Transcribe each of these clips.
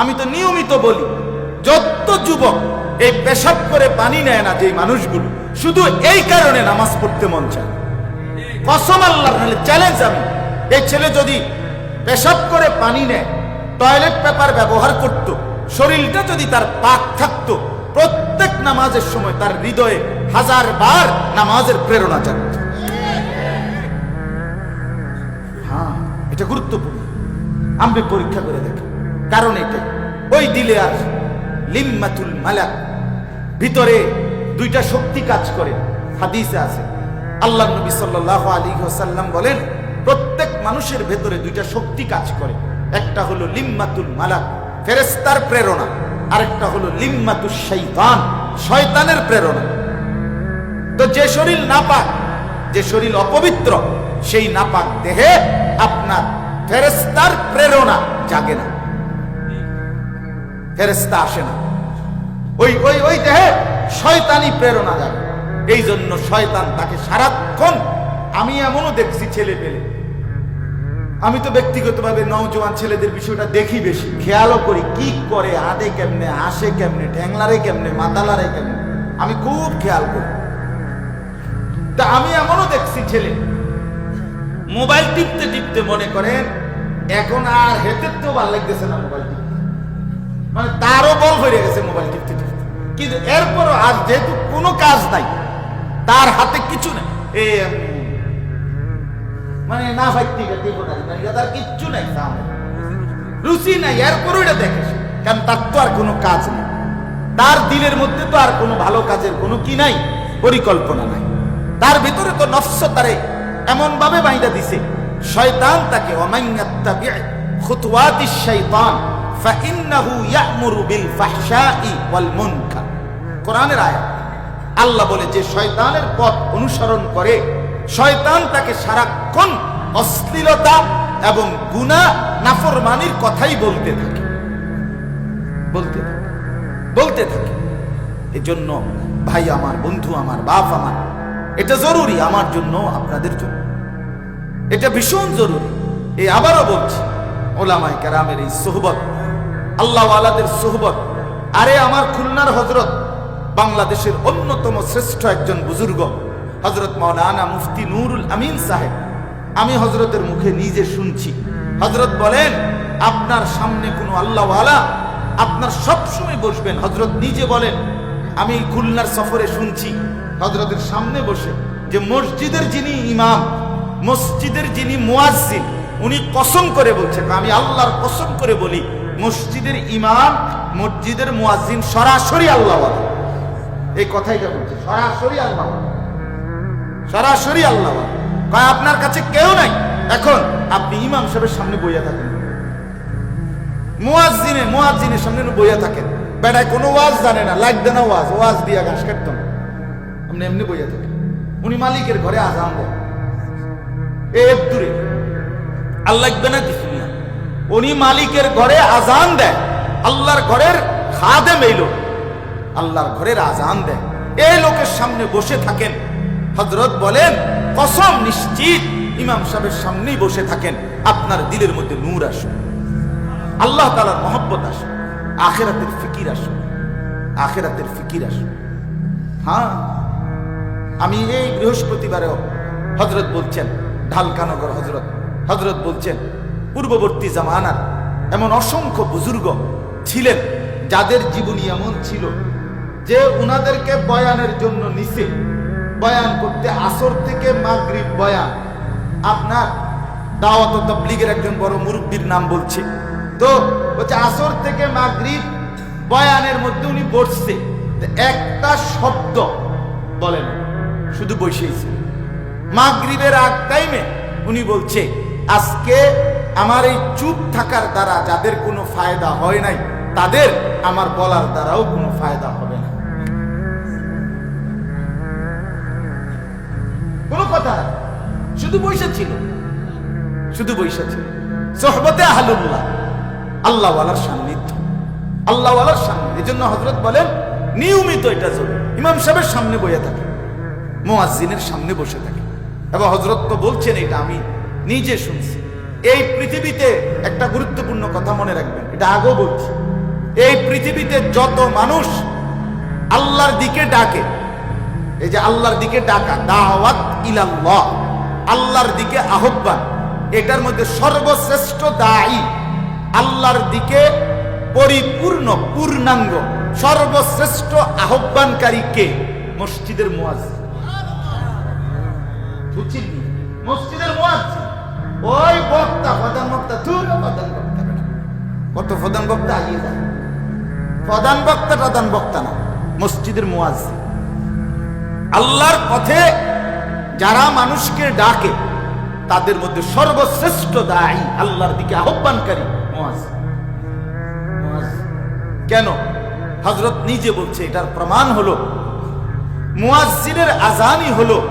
আমি তো নিয়মিত বলি, যত যুবক এই পেশাব করে পানি নেয় না যে মানুষগুলো, শুধু এই কারণে নামাজ পড়তে মন চায়। কসম আল্লাহ চ্যালেঞ্জ আমি। এই ছেলে যদি পেশাব করে পানি নেয় টয়লেট পেপার ব্যবহার করত, শরীরটা যদি তার পাক থাকতো, প্রত্যেক নামাজের সময় তার হৃদয়ে হাজার বার নামাজের প্রেরণা জাগত। হ্যাঁ এটা গুরুত্বপূর্ণ। আমি পরীক্ষা করে দেখি। কারণ এটা ওই দিলে আর লিম্মাতুল মালাক। ভিতরে দুইটা শক্তি কাজ করে। হাদিসে আছে। আল্লাহ নবী সাল্লাহ আলী সাল্লাম বলেন, প্রত্যেক মানুষের ভেতরে দুইটা শক্তি কাজ করে। একটা হলো লিম্মাতুল মালাক ফেরেস্তার প্রেরণা। আরেকটা হলো লিম্মাতুল শৈতান শয়তানের প্রেরণা। তো যে শরীর নাপাক, যে শরীর অপবিত্র, সেই নাপাক দেহে আপনার ফেরেস্তার প্রেরণা জাগে না। ফেরেস্তা আসে না। ওই ওই ওই দেহে শয়তানি প্রেরণা জাগে এই জন্য শয়তান তাকে সারাক্ষণ, আমি এমনও দেখছি ছেলে পেলে। আমি তো ব্যক্তিগতভাবে নওজোয়ান ছেলেদের বিষয়টা দেখি বেশি। খেয়ালও করি কি করে আদে কেমনে আসে কেমনে, ঠ্যাংলারে কেমনে, মাতালারে কেমনে। আমি খুব খেয়াল করি। তা আমি এমনও দেখছি ছেলে। মোবাইল টিপতে টিপতে মনে করেন, এখন আর হেঁটে তো ভালো লাগতেছে না মোবাইল টিপতে। মানে তারও বল হয়ে গেছে মোবাইল টিপতে কিন্তু এরপরও আর যেহেতু কোনো কাজ নাই, তার হাতে কিছু নেই। এ মানে না ফাইতে তার কিচ্ছু নাই রুচি নাই, এরপরও এটা দেখে। কারণ তার তো আর কোনো কাজ নেই। তার দিলের মধ্যে তো আর কোনো ভালো কাজের কোনো কি নাই, পরিকল্পনা নাই। তার ভিতরে তো নফস তারে এমন ভাবে বাইদা দিছে, শয়তান তাকে অমাইয়াত্তাবি খুতওয়াতি শাইতান ফাইন্নাহু ইয়া'মুরু বিল ফাহশাই ওয়াল মুনকার। কোরআনের আয়াত। আল্লাহ বলে, যে শয়তানের পথ অনুসরণ করে, শয়তান তাকে সারাক্ষণ অশ্লীলতা এবং গুনাহ, নাফরমানির কথাই বলতে থাকে। বলতে থাকে। বলতে থাকে। এজন্য ভাই আমার, বন্ধু আমার, বাপ আমার, এটা জরুরি, আমার জন্য, আপনাদের জন্য। এটা ভীষণ জরুরি। এই আবারও বলছি ওলামাই কেরামের এই সোহবত আল্লাহ আলাদের সোহবত। আরে আমার খুলনার হজরত বাংলাদেশের অন্যতম শ্রেষ্ঠ একজন বুজুর্গ হজরত মৌলানা মুফতি নুরুল আমিন সাহেব। আমি হজরতের মুখে নিজে শুনছি। হজরত বলেন, আপনার সামনে কোনো আল্লাহওয়ালা আপনার সবসময় বসবেন। হজরত নিজে বলেন, আমি খুলনার সফরে শুনছি। হজরতের সামনে বসে, যে মসজিদের যিনি ইমাম, মসজিদের যিনি মুয়াজ্জিন, উনি কসম করে বলছেন, আমি আল্লাহর কসম করে বলি মসজিদের ইমাম, মসজিদের মুয়াজ্জিন সরাসরি আল্লাহ এই কথাই যা বলছে, সরাসরি আল্লাহ সরাসরি আল্লাহ কয়, আপনার কাছে কেউ নাই? এখন আপনি ইমাম সাহেবের সামনে বইয়া থাকেন। মুয়াজ্জিনে, মুয়াজ্জিনের সামনে বইয়া থাকেন। বেড়ায় কোনো ওয়াজ জানে না লাগবে না ওয়াজ ওয়াজ দিয়া ঘাস কাটতাম আপনি এমনি বইয়া থাকেন। উনি মালিকের ঘরে আজান দেন। এ দূরে। আল্লাহ লাগবে না কিছু উনি মালিকের ঘরে আজান দেয়। আল্লাহর ঘরের খাদে মেইল আল্লাহর ঘরের আজান দেয়। এই লোকের সামনে বসে থাকেন। হজরত বলেন, কসম নিশ্চিত, ইমাম সাহেবের সামনেই বসে থাকেন। আপনার দিলের মধ্যে নূর আসবে আল্লাহ তালার মহব্বত আসবে আখেরাতের ফিকির আসবে আখেরাতের ফিকির আসবে হ্যাঁ আমি এই বৃহস্পতিবারেও হজরত বলছেন, ঢালকানগর হজরত হজরত বলছেন পূর্ববর্তী জামানার এমন অসংখ্য বুজুর্গ ছিলেন যাদের জীবনী এমন ছিল যে উনাদেরকে বয়ানের জন্য নিছে বয়ান করতে আসর থেকে মাগরিব বয়ান। আপনার দাওয়াত তবলিগের একজন বড় মুরব্বীর নাম বলছে। তো বলছে, আসর থেকে মাগরিব বয়ানের মধ্যে উনি বসছে। একটা শব্দ বলেন, শুধু বসেইছে মাগরিবের আগ টাইমে উনি বলছে, আজকে আমার এই চুপ থাকার দ্বারা যাদের কোনো ফায়দা হয় নাই, তাদের আমার বলার দ্বারাও কোনো ফায়দা হবে না। কোনো কথা শুধু বৈশা ছিল। শুধু বৈশা ছিল। সোহবতে আহলুল্লাহ। আল্লাহওয়ালার সান্নিধ্য। আল্লাহওয়ালার সামনে। এই জন্য হজরত বলেন, নিয়মিত এটা জরুরি। ইমাম সাহেবের সামনে বইয়া থাকে। মোয়াজিনের সামনে বসে থাকে। এবং হজরত তো বলছেন, এটা আমি নিজে শুনছি। এই পৃথিবীতে একটা গুরুত্বপূর্ণ কথা মনে রাখবেন, এটা আগেও বলছি। এই পৃথিবীতে যত মানুষ আল্লাহর দিকে ডাকে, এই যে আল্লাহর দিকে ডাকা, দাওয়াত ইলাল্লাহ, আল্লাহর দিকে আহ্বান, এটার মধ্যে সর্বশ্রেষ্ঠ দায়ী, আল্লাহর দিকে পরিপূর্ণ, পূর্ণাঙ্গ, সর্বশ্রেষ্ঠ আহ্বানকারী কে? মসজিদের বুঝছেন মসজিদের ওই বক্তা, প্রধান বক্তা তুই প্রধান বক্তা। কত প্রধান বক্তা আগিয়ে যায় প্রধান বক্তা প্রধান বক্তা না মসজিদের মুয়াজ্জিন আল্লাহর পথে যারা মানুষকে ডাকে, তাদের মধ্যে সর্বশ্রেষ্ঠ দায়ী আল্লাহর দিকে আহ্বানকারী। মুয়াজ্জিন। কেন হজরত নিজে বলছে, এটার প্রমাণ হলো, মুয়াজ্জিনের আজানই হলো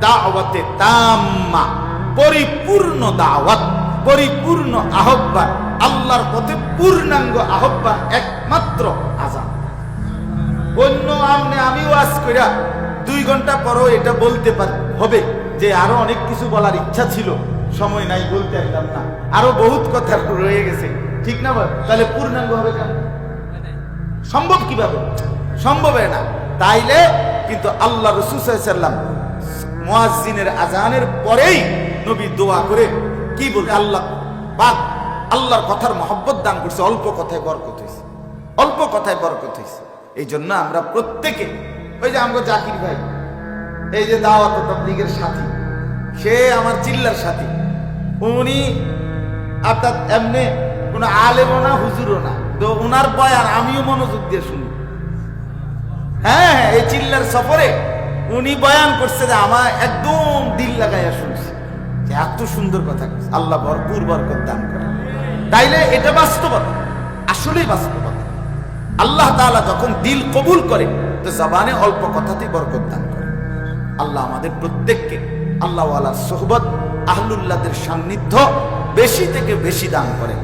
দাওয়াতে তাম্মা পরিপূর্ণ দাওয়াত, পরিপূর্ণ আহ্বান, আল্লাহর পথে পূর্ণাঙ্গ আহ্বান একমাত্র আজান। অন্য আমনে আমি ওয়াজ কইরা দুই ঘণ্টা পরও এটা বলতে পার, হবে যে আরও অনেক কিছু বলার ইচ্ছা ছিল, সময় নাই বলতে পারলাম না। আরও বহুত কথা রয়ে গেছে, ঠিক না? তাহলে পূর্ণাঙ্গ হবে কেন? সম্ভব কীভাবে? সম্ভব না। তাইলে কিন্তু আল্লাহ রসুসাল্লাম মুয়াজ্জিনের আজানের পরেই নবী দোয়া করে কি বলে, আল্লাহ বাদ, আল্লাহর কথার মহব্বত দান করছে, অল্প কথায় বরকত হয়েছে অল্প কথায় বরকত হয়েছে এই জন্য আমরা প্রত্যেকে, ওই যে আমরা জাকির ভাই, এই যে দাওয়াত তাবলীগের সাথী, সে আমার চিল্লার সাথী, উনি অর্থাৎ এমনি কোনো আলেমও না, হুজুরও না, তো ওনার বয়ান আমিও মনোযোগ দিয়ে শুনি। হ্যাঁ হ্যাঁ এই চিল্লার সফরে উনি বয়ান করছে যে আমার একদম দিল লাগাইয়া শুনছি। এত সুন্দর কথা আল্লাহ ভরপুর বরকত দান করে। তাইলে এটা বাস্তবতা। আসলেই বাস্তবতা। আল্লাহ তাআলা যখন দিল কবুল করে, তো জবানে অল্প কথাতেই বরকত দান করে। আল্লাহ আমাদের প্রত্যেককে আল্লাহ সোহবত আহলুল্লাহদের সান্নিধ্য বেশি থেকে বেশি দান করে।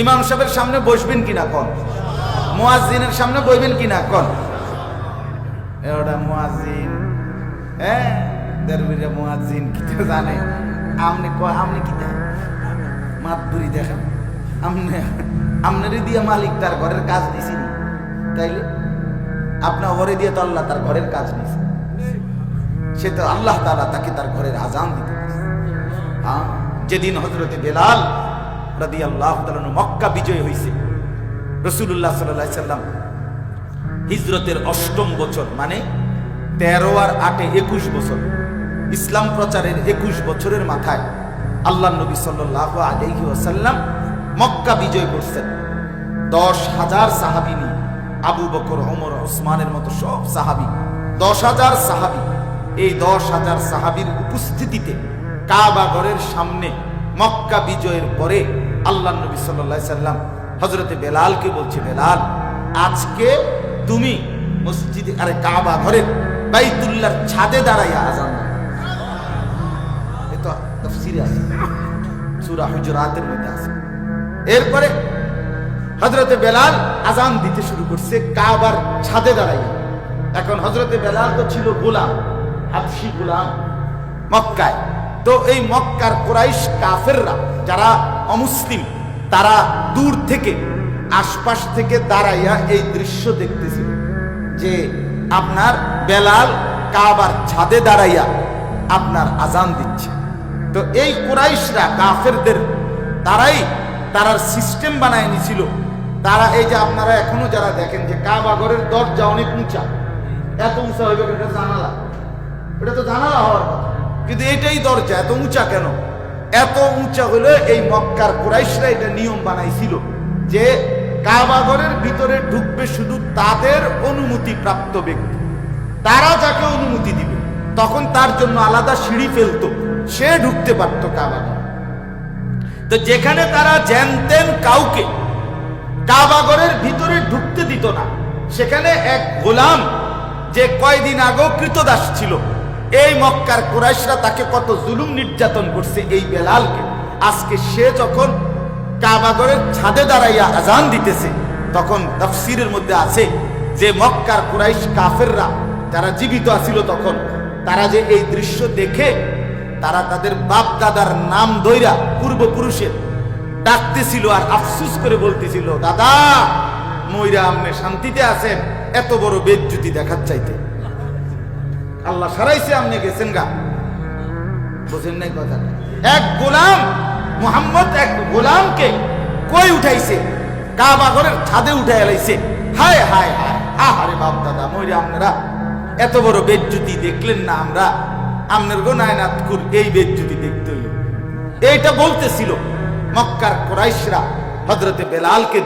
ইমাম সাহেবের সামনে বসবেন কিনা কন? মুয়াজ্জিনের সামনে বসবেন কিনা কন? ওটা মুয়াজ্জিন। হ্যাঁ। দরবিরে মুয়াজ্জিন কি জানে? আমনে কয় আমনে কি দেন মাতবুরি দেখেন। আমনে আমনেরই দিয়ে মালিক তার ঘরের কাজ দিছেন। তাইলে আপনার ঘরে দিয়ে তো আল্লাহ তার ঘরের কাজ নিছে। সে তো আল্লাহ তাআলা তাকে তার ঘরের আজান দিতে। হ্যাঁ, যেদিন হজরতে বেলাল রাদি আল্লাহ মক্কা বিজয় হয়েছে রসুল্লাহ সাল্লাহ সাল্লাম হিজরতের অষ্টম বছর মানে তেরো আর আটে একুশ বছর। ইসলাম প্রচারের একুশ বছরের মাথায় আল্লাহ নবী সাল্লাহ আলহি ওসাল্লাম মক্কা বিজয় করছেন। দশ হাজার সাহাবি নিয়ে আবু বকর, ওমর, ওসমানের মতো সব সাহাবি, দশ হাজার সাহাবি, এই দশ হাজার সাহাবির উপস্থিতিতে কাবাগরের সামনে মক্কা বিজয়ের পরে আল্লাহ নবী সাল্লাহ সাল্লাম হজরতে বেলালকে বলছে, বেলাল, আজকে তুমি মসজিদে, আরে কাবা ঘরের বাইতুল্লাহর ছাদে দাঁড়াইয়া আজান তাফসীরে আছে। সূরা হুজুরাতের মধ্যে আছে। এরপরে হজরতে বেলাল আজান দিতে শুরু করছে, কাবার ছাদে এখন হজরতে বেলাল তো ছিল গোলাম হাবশি গোলাম, মক্কায়। তো এই মক্কার কোরাইশ কাফেররা, যারা অমুসলিম, তারা দূর থেকে, আশপাশ থেকে দাঁড়াইয়া এই দৃশ্য দেখতেছিল যে আপনার বেলাল কাবার ছাদে দাঁড়াইয়া আপনার আজান দিচ্ছে। তো এই কোরাইশরা, কাফেরদের তারাই তারার সিস্টেম বানায় নিছিল। তারা এই যে আপনারা এখনও যারা দেখেন যে কাবাগরের দরজা অনেক উঁচা, এত উঁচা হইবে এটা জানালা। এটা তো জানালা হওয়ার কথা। কিন্তু এটাই দরজা, এত উঁচা কেন? এত উঁচা হলে এই মক্কার কোরাইশরা এটা নিয়ম বানাইছিল যে কাবাগরের ভিতরে ঢুকবে শুধু তাদের অনুমতি প্রাপ্ত ব্যক্তি। তারা যাকে অনুমতি দিবে, তখন তার জন্য আলাদা সিঁড়ি ফেলতো। সে ঢুকতে পারত কাবাগর তো যেখানে তারা জানতেন কাউকে কাবাগরের ভিতরে ঢুকতে দিত না, সেখানে এক গোলাম যে কয়দিন আগেও কৃতদাস ছিল, এই মক্কার কুরাইশরা তাকে কত জুলুম নির্যাতন করছে এই বেলালকে। আজকে সে যখন কাবাগরের ছাদে দাঁড়াইয়া আজান দিতেছে, তখন তফসিরের মধ্যে আছে যে মক্কার কুরাইশ কাফেররা, যারা জীবিত আছিল তখন, তারা যে এই দৃশ্য দেখে তারা তাদের বাপ দাদার নাম দইরা পূর্বপুরুষের ডাকতেছিল আর আফসুস করে বলতেছিল, দাদা ময়রা আমনে শান্তিতে আছেন, এত বড় বেজ্জুতি দেখার চাইতে। আল্লাহ সারাইছে আমনে গেছেন গা। বোঝেন নাই কথা। এক গোলাম, মোহাম্মদ এক গোলামকে কই উঠাইছে? কাবা ঘরের ছাদে উঠাই এলাইছে হায় হায় হায়, আহারে বাপ দাদা, মইরে আপনারা এত বড় বেজ্জুতি দেখলেন না আমরা। আমনের গো নায়নাতকুর এই বেদ যদি দেখতে এইটা বলতেছিল মক্কার কোরাইশরা হজরতে বেলালকে